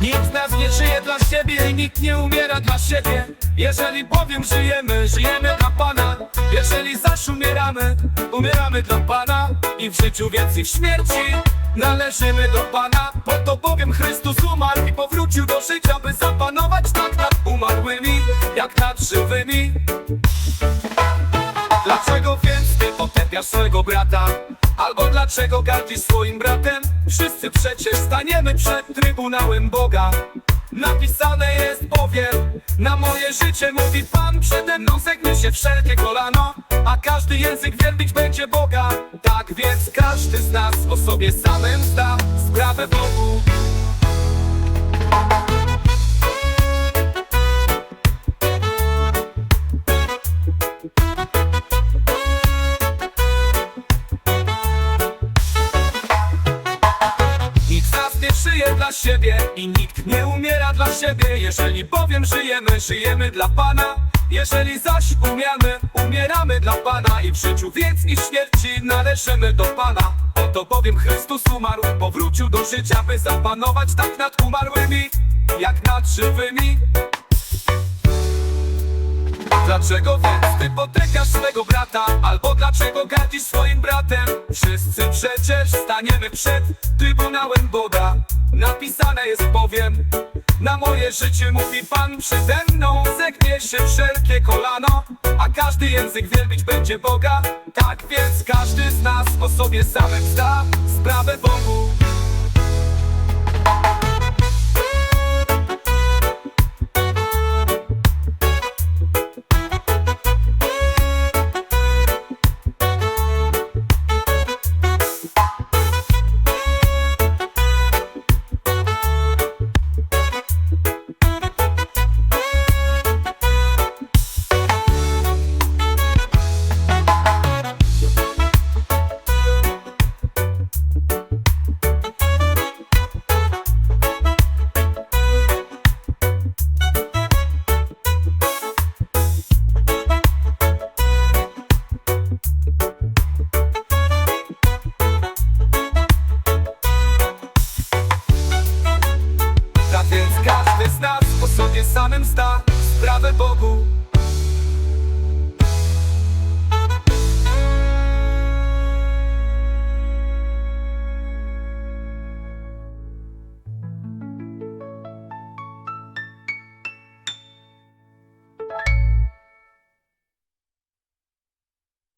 Nikt z nas nie żyje dla siebie i nikt nie umiera dla siebie. Jeżeli bowiem żyjemy, żyjemy dla Pana. Jeżeli zaś umieramy, umieramy dla Pana. I w życiu więcej w śmierci należymy do Pana. Po to bowiem Chrystus umarł i powrócił do życia By zapanować tak nad umarłymi, jak nad żywymi. Dlaczego więc ty potępiasz swojego brata? Albo dlaczego gardzisz swoim bratem? Wszyscy przecież staniemy przed Trybunałem Boga. Napisane jest bowiem Na moje życie mówi Pan. Przede mną zegnie się wszelkie kolano A każdy język wielbić będzie Boga. Tak więc każdy z nas o sobie samym zda Sprawę Bogu nie żyje dla siebie i nikt nie umiera dla siebie. Jeżeli bowiem żyjemy, żyjemy dla Pana. Jeżeli zaś umiemy, umieramy dla Pana I w życiu więc i śmierci należymy do Pana. Oto bowiem Chrystus umarł, powrócił do życia By zapanować tak nad umarłymi, jak nad żywymi Dlaczego więc ty potępiasz swego brata? Albo dlaczego gardzisz swoim bratem? Wszyscy przecież staniemy przed Trybunałem Boga Napisane jest bowiem Na moje życie mówi Pan Przede mną zegnie się wszelkie kolano A każdy język wielbić będzie Boga Tak więc każdy z nas o sobie samym zda Sprawę Bogu samym zda sprawę Bogu.